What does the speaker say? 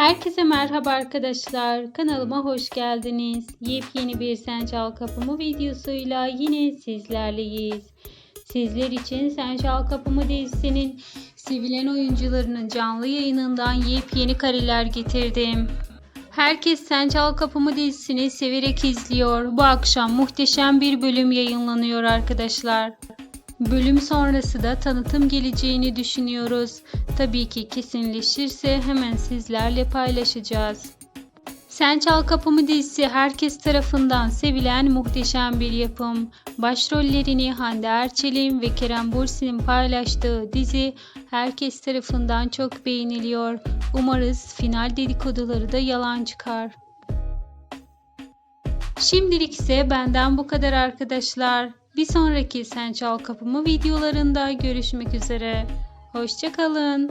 Herkese merhaba arkadaşlar. Kanalıma hoş geldiniz. Yepyeni bir Sen Çal Kapımı videosuyla yine sizlerleyiz. Sizler için Sen Çal Kapımı dizisinin sevilen oyuncularının canlı yayınından yepyeni kareler getirdim. Herkes Sen Çal Kapımı dizisini severek izliyor. Bu akşam muhteşem bir bölüm yayınlanıyor arkadaşlar. Bölüm sonrası da tanıtım geleceğini düşünüyoruz. Tabii ki kesinleşirse hemen sizlerle paylaşacağız. Sen Çal Kapımı dizisi herkes tarafından sevilen muhteşem bir yapım. Başrollerini Hande Erçel'in ve Kerem Bürsin'in paylaştığı dizi herkes tarafından çok beğeniliyor. Umarız final dedikoduları da yalan çıkar. Şimdilik ise benden bu kadar arkadaşlar. Bir sonraki Sen Çal Kapımı videolarında görüşmek üzere. Hoşçakalın.